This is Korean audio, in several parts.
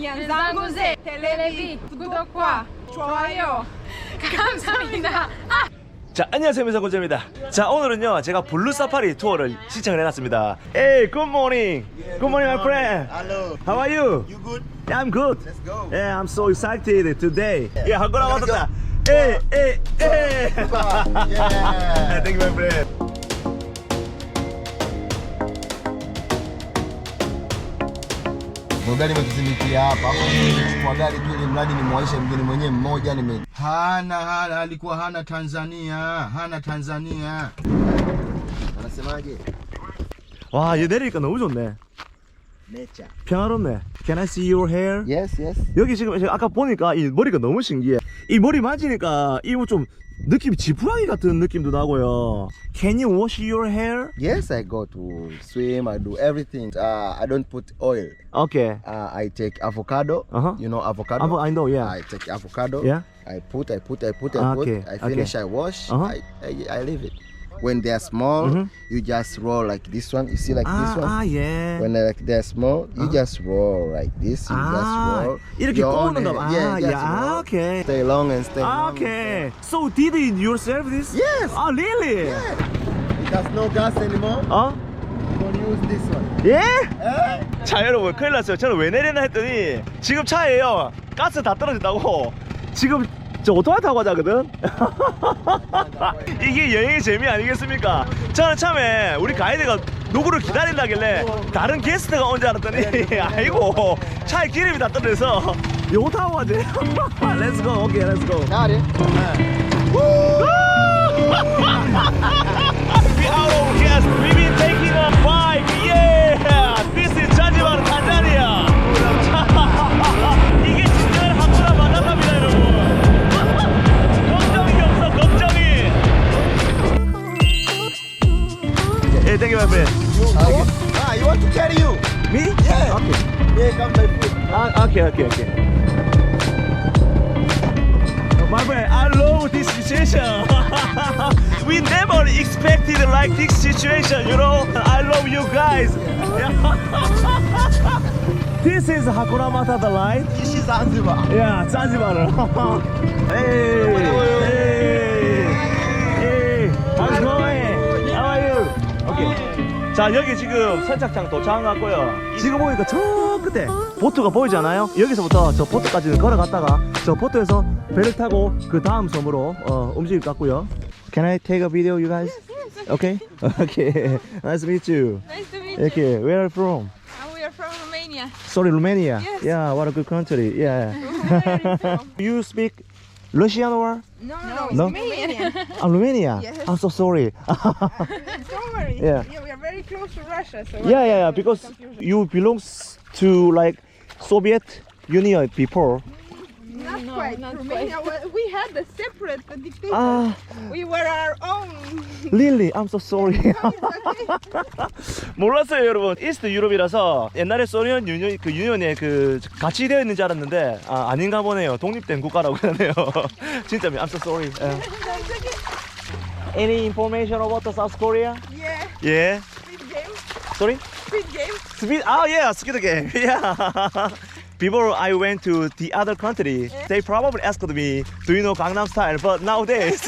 양상구세 텔레비 구독과 좋아요 감사합니다. 자 안녕하세요 미사고재입니다 자 오늘은요 제가 블루 사파리 투어를 신청을 해놨습니다 Hey good morning Good morning my friend Hello. How are you? You good? Yeah, I'm good Let's go. Yeah I'm so excited today Yeah 한거나 왔다 Hey hey hey Yeah. Thank you my friend Ndio gari imetuzindukia hapa nimechukua gari tu ili mradi nimwaishe mgeni mwenyewe mmoja nime hana hana alikuwa hana Tanzania hana Tanzania anasemaje? 와 얘 내리니까 너무 좋네 Nature. 평화롭네 Can I see your hair? Yes yes. 여기 지금 아까 보니까 이 머리가 너무 신기해. 이 머리 만지니까 이거 좀 느낌이 지푸라기 같은 느낌도 나고요. Can you wash your hair? Yes, I go to swim. I do everything. Uh, I don't put oil. Okay. Uh, I take avocado. Uh-huh. You know avocado. Avo- I know, yeah. I take avocado. Yeah. I put, I put, I put, I Ah, put. okay, I finish. I wash. Uh-huh. I, I, I leave it. When they are small, Mhm. you just roll like this one. You see, like 아, this one. 아 예. When they're, like they're small, you just roll like this. You 아, just roll. 이렇게 Your own 꼬는다. hair. 아, yeah, just 야, roll. 오케이. Stay long and stay 아, long. and 오케이. So did it yourself this? Yes. 아, really? stay- It has no gas anymore. 어? Don't use this one. 예? Eh? 자 여러분 큰일 났어요 저는 왜 내리나 했더니 지금 차에요 가스 다 떨어진다고 지금 저 오토바이 타고 가자거든. 이게 여행의 재미 아니겠습니까? 저는 처음에 우리 가이드가 누구를 기다린다길래 다른 게스트가 온 줄 알았더니 아이고 차에 기름이 다 떨어져서 요거 타고 가지. 렛츠고 오케이 렛츠고 it. We out okay, okay, okay. My friend, I love this situation. we never expected like this situation, you know. I love you guys. this is Hakuna Matata line. This is Zanzibar. Yeah, Zanzibar. hey, hey, hey, how's it going? How are you? Okay. 자 여기 지금 선착장 도착한 것 같고요. 지금 보니까 저 끝에 보트가 보이지 않아요? 여기서부터 저 보트까지는 걸어갔다가 저 보트에서 배를 타고 그 다음 섬으로 어, 움직일 것 같고요. Can I take a video, you guys? Okay. Okay. Nice to meet you. Nice to meet you. Okay. Where are you from? And we are from Romania. Sorry, Romania. Yes. Yeah, what a good country. Yeah. Where are you from? you speak Russian or? No, No? no, Romanian. Ah, Romania. Yes. I'm so sorry. Don't worry. Yeah. we are very close to Russia. So yeah, yeah, yeah. Because Confusion. you belongs to like Soviet Union before. not No, quite. not Romania, wa- we had a separate dictator. Ah, we were our own. really? I'm so sorry. It's okay. 몰랐어요, 여러분. 이스트 유럽이라서 옛날에 소련 유니언 그 유니언에 그 같이 되어 있는 줄 알았는데 아, 아닌가 보네요. 독립된 국가라고 하네요. 진짜 I'm so sorry. Yeah. Any information about the South Korea? yeah, Yeah. speed game. Sorry? Speed game. Speed. Oh yeah, Squid Game. Yeah. Before I went to the other country, they probably asked me, "Do you know Gangnam Style?" But nowadays,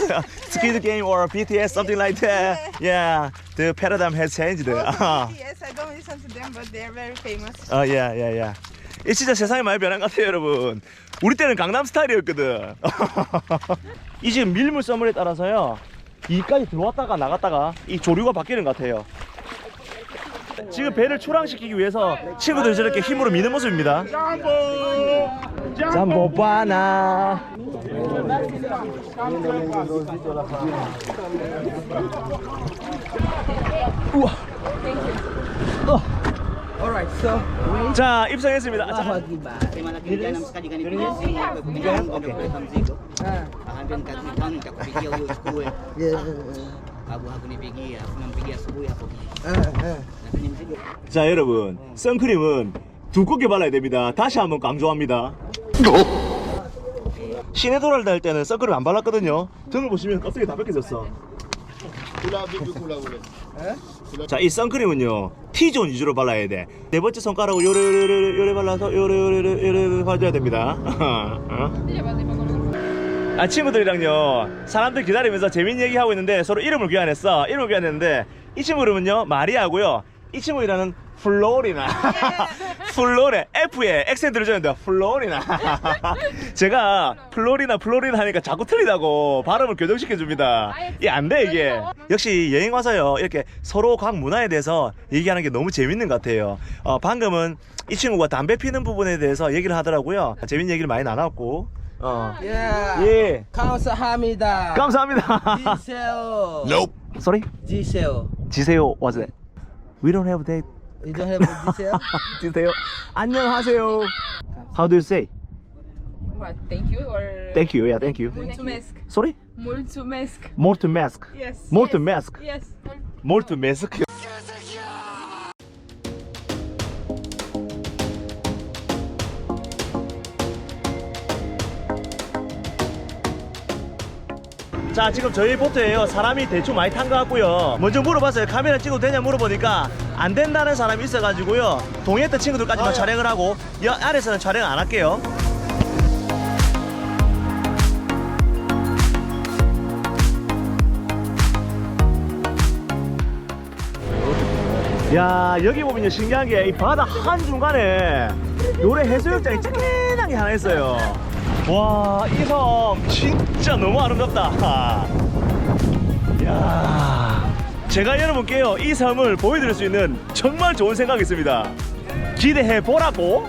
Squid Game or BTS, something like that. Yeah, the paradigm has changed. Uh, BTS, I don't listen to them, but they are very famous. 어, yeah, yeah, yeah. 이 진짜 세상이 많이 변한 것 같아요, 여러분. 우리 때는 강남 스타일이었거든. 이 지금 밀물 썰물에 따라서요, 이까지 들어왔다가 나갔다가 이 조류가 바뀌는 것 같아요. 지금 배를 초랑시키기 위해서 친구들이 저렇게 힘으로 미는 모습입니다. 잠보 바나. 우와. 어. 자 입성했습니다. 자, ni Hamzigo. 자 여러분 선크림은 두껍게 발라야 됩니다. 다시 한번 강조합니다. 시내 돌아다닐 때는 선크림 안 발랐거든요. 등을 보시면 껍데기 다 벗겨졌어. 자, 이 선크림은요, T존 위주로 발라야 돼. 네 번째 손가락으로 요래, 요래, 요래, 요래 발라서 요래, 요래, 요래, 요래 발라줘야 됩니다. 어? 아, 친구들이랑요, 사람들 기다리면서 재밌는 얘기 하고 있는데 서로 이름을 교환했어. 이름을 교환했는데, 이 친구 이름은요, 마리아고요. 이 친구 이름은 플로리나. 플로레, F에 액센트를 줬는데, 플로리나. 제가 플로리나, 플로리나 하니까 자꾸 틀리다고 발음을 교정시켜 줍니다. 이게 안 돼, 이게. 역시 여행 와서요, 이렇게 서로 각 문화에 대해서 얘기하는 게 너무 재밌는 것 같아요. 어, 방금은 이 친구가 담배 피는 부분에 대해서 얘기를 하더라고요. 재밌는 얘기를 많이 나눴고. 어. Yeah. 예. 감사합니다. 감사합니다. 지세요. Sorry? 지세요. 지세요, was it? We don't have that. You don't have 지세요? 지세요. 안녕하세요. How do you say? What? Thank you or Thank you. Yeah, thank you. Mulțumesc. Sorry? Mulțumesc. Molto mask. Yes. Molto yes. mask. Yes. Molto mask. 자 지금 저희 보트에요 사람이 대충 많이 탄 것 같고요 먼저 물어봤어요 카메라 찍어도 되냐 물어보니까 안 된다는 사람이 있어가지고요. 동해했던 친구들까지만 촬영을 하고 이 아래서는 촬영 안 할게요. 야 여기 보면요. 신기한 게 이 바다 한중간에 요래 해수욕장이 쨍쨍하게 하나 있어요. 와 이 섬 진짜 너무 아름답다. 야 제가 여러분께요 이 섬을 보여드릴 수 있는 정말 좋은 생각이 있습니다. 기대해 보라고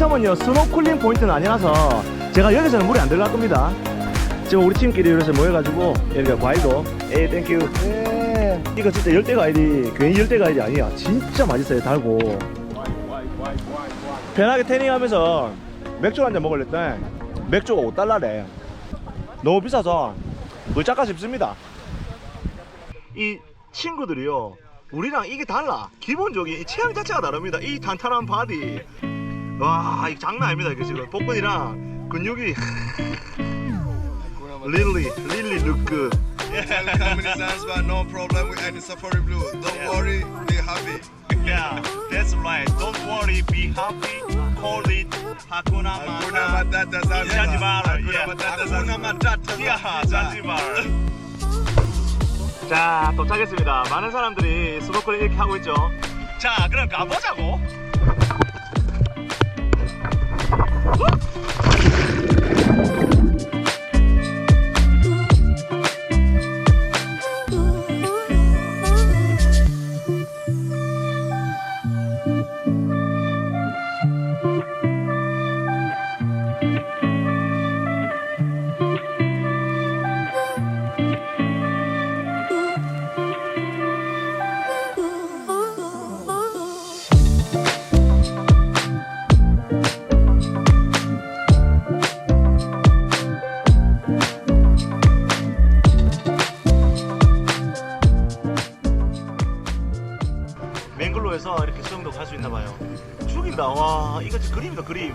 섬은요 스노클링 포인트는 아니라서 제가 여기서는 물에 안 들어갈 겁니다. 지금 우리 팀끼리 이렇게 모여가지고 여기가 과일도. 에이 땡큐 이거 진짜 열대가 아니지 괜히 열대가 아니지 아니야. 진짜 맛있어요 달고. 편하게 태닝하면서 맥주 한 잔 먹을랬더니 맥주가 5달러래. 너무 비싸서 물짝가 싶습니다. 이 친구들이요 우리랑 이게 달라. 기본적인 이 체형 자체가 다릅니다. 이 탄탄한 바디 와 이거 장난 아닙니다 이거 지금 복근이랑 근육이 Lily Lily look good Welcome in Zanzibar, no problem with any safari blue. Don't worry, be happy. Yeah that's right don't worry be happy call it Hakuna Hakuna Matata Matata Zanzibar. Zanzibar, Hakuna yeah. Matata Zanzibar. Hakuna Matata 야 Zanzibar. 잔지발 자 도착했습니다 많은 사람들이 스노클링 이렇게 하고 있죠 자 그럼 가보자고 Whoop! 맹글로에서 이렇게 수영도 갈 수 있나 봐요. 죽인다. 와 이거 진짜 그림이다 그림.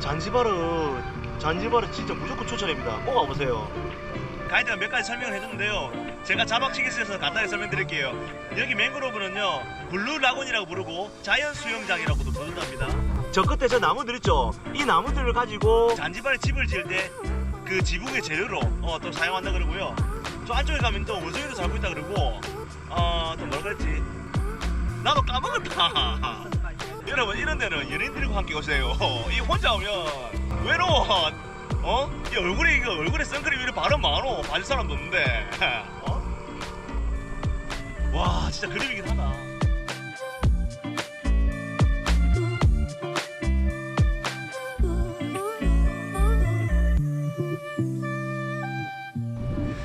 잔지바르 잔지바르 진짜 무조건 추천입니다. 꼭 와보세요. 가이드가 몇 가지 설명을 해줬는데요. 제가 자박치기스에서 간단히 설명드릴게요. 여기 맹그로브는요 블루 라곤이라고 부르고 자연 수영장이라고도 부른답니다. 저 끝에 저 나무들 있죠? 이 나무들을 가지고 잔지바르 집을 지을 때 그 지붕의 재료로 어, 또 사용한다 그러고요 저 안쪽에 가면 또 원숭이도 살고 있다 그러고. 어또 뭐라 그랬지? 나도 까먹었다. 여러분 이런 데는 연예인들과 함께 오세요. 이 혼자 오면 외로워. 어? 이 얼굴에 이거 얼굴에 선크림 이렇게 바른 많어 봐줄 사람도 없는데. 어? 와 진짜 그림이긴 하다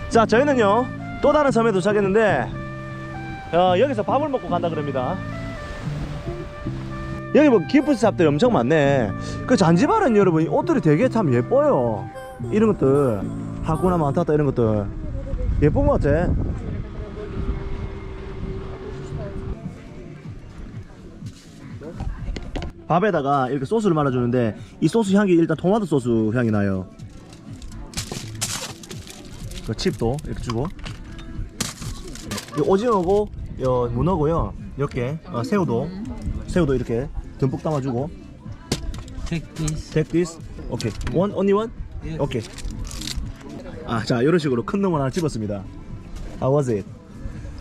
자 저희는요 또 다른 섬에 도착했는데 어, 여기서 밥을 먹고 간다 그럽니다. 여기 뭐 기프트샵들이 엄청 많네. 그 잔지바르는 여러분 이 옷들이 되게 참 예뻐요. 이런 것들 하쿠나 마타타 이런 것들. 예쁜 것 같아. 밥에다가 이렇게 소스를 말아주는데 이 소스 향이 일단 토마토 소스 향이 나요 그 칩도 이렇게 주고 이 오징어고 요 문어고요 이렇게 어, 새우도 새우도 이렇게 듬뿍 담아주고 Take this. Take this 오케이 one only one 오케이 아 자 이런 식으로 큰 놈을 하나 집었습니다 How was it?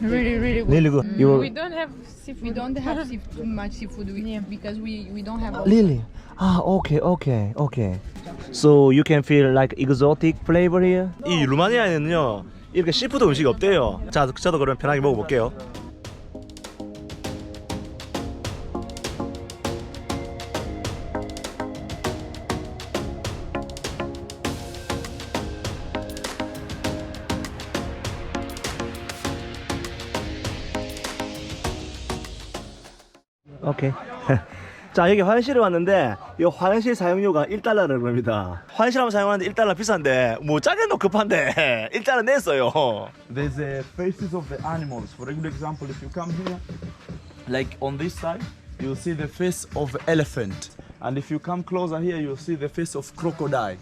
Really, really good. Really good You We don't have seafood. We don't have seafood, too much seafood we, because we, we don't have. Really? Ah, okay, okay, okay. So you can feel like exotic flavor here? 이 루마니아에는요 이렇게 시푸드 음식이 없대요. 자, 저도 그럼 편하게 먹어볼게요. 자 여기 화장실에 왔는데 이 화장실 사용료가 1달러를 그럽니다 화장실 한번 사용하는데 1달러 비싼데 뭐 짜게 놓 급한데 1달러 냈어요 There's uh, faces of the animals. For example, if you come here, like on this side, you'll see the face of elephant. And if you come closer here, you'll see the face of crocodile.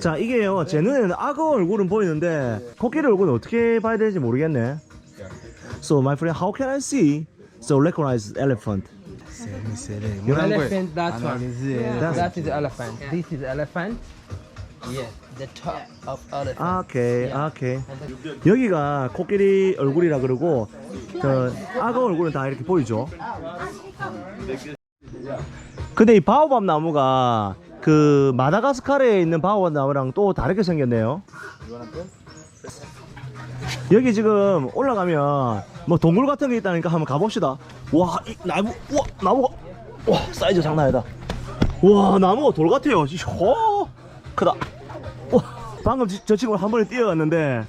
자 이게요 제 눈에는 악어 얼굴은 보이는데 코끼리 얼굴은 어떻게 봐야 되는지 모르겠네 So my friend how can I see so recognize elephant Elephant, that one is uh, that is elephant. This is elephant. Yeah, the top of elephant. 오케이 오케이 여기가 코끼리 얼굴이라 그러고 그 악어 얼굴은 다 이렇게 보이죠 근데 이 바오밥 나무가 그 마다가스카르에 있는 바오밥 나무랑 또 다르게 생겼네요 여기 지금 올라가면 뭐 동굴 같은 게 있다니까 한번 가봅시다. 와 이 나무 와 나무가 와 사이즈 장난 아니다. 와 나무가 돌 같아요. 허 크다. 와, 방금 지- 저 친구가 한 번에 뛰어갔는데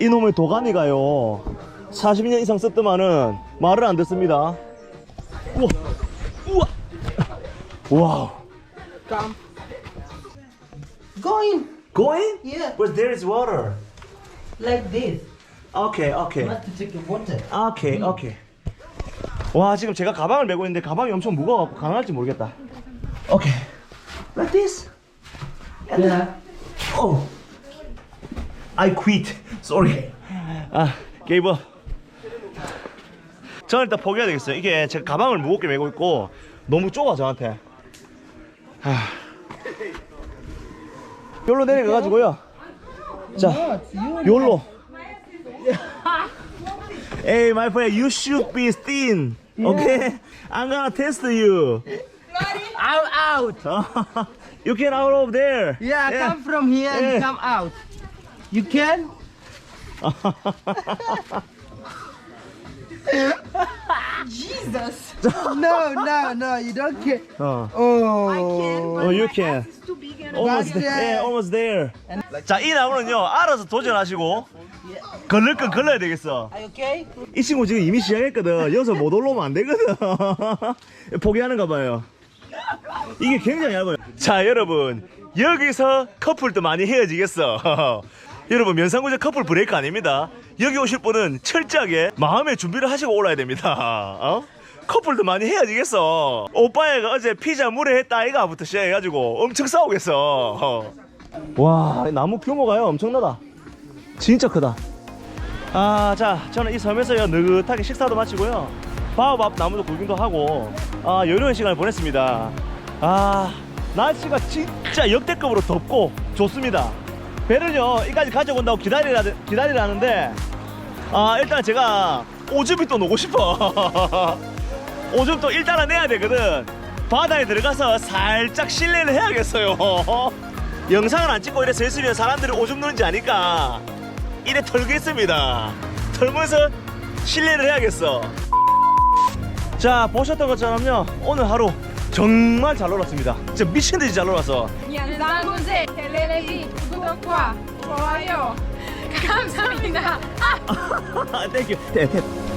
이놈의 도가니가요. 40년 이상 썼더만은 말을 안 듣습니다. 우와 우와. 와우. Going. Going? Yeah. But there is water. Like this. Must take the water. 오케이 오케이. 와 지금 제가 가방을 메고 있는데 가방이 엄청 무거워갖고 가능할지 모르겠다. 오케이. Like this. Yeah. oh. I quit. Sorry. 아 gave up 저는 일단 포기해야 되겠어요. 이게 제가 가방을 무겁게 메고 있고 너무 좁아 저한테. 하... 여기로 내려가가지고요. 자 여기로 Hey, my friend, you should be thin. Okay? I'm gonna test you. I'm out. you can out of there. Yeah, come from here Yeah. and come out. You can? Jesus! No, no, no, you don't can. 어, Oh. oh, you can. It's too big and Almost there. uh, Yeah, almost there. 자, 이 나무는요, 알아서 도전하시고, 걸릴 건 걸러야 되겠어. Are you okay? 이 친구 지금 이미 시작했거든. 여기서 못 올라오면 안 되거든. 포기하는가 봐요. 이게 굉장히 얇아요. 자, 여러분. 여기서 커플도 많이 헤어지겠어. 여러분, 면상구제 커플 브레이크 아닙니다. 여기 오실 분은 철저하게 마음의 준비를 하시고 올라야 됩니다. 어? 커플도 많이 헤어지겠어. 오빠애가 어제 피자 물에 했다 아이가부터 시작해가지고 엄청 싸우겠어. 와, 이 나무 규모가요 엄청나다. 진짜 크다. 아, 자, 저는 이 섬에서요 느긋하게 식사도 마치고요. 바오밥 나무도 구경도 하고 아, 여유로운 시간을 보냈습니다. 아, 날씨가 진짜 역대급으로 덥고 좋습니다. 배를요 이까지 가져온다고 기다리라 기다리라는데 아, 일단 제가 오줌이 또 놓고 싶어. 오줌 또 일단은 내야 되거든. 바다에 들어가서 살짝 실례를 해야겠어요. 영상을 안 찍고 이래 서 있으면 사람들이 오줌 누는지 아니까 이래 털겠습니다. 털면서 실례를 해야겠어. 자 보셨던 것처럼요 오늘 하루 정말 잘 놀았습니다. 진짜 미친 듯이 잘 놀았어. Yanzanguze, Telelevi, Gudokwa, 좋아요. 감사합니다. Thank you. 탭, 탭.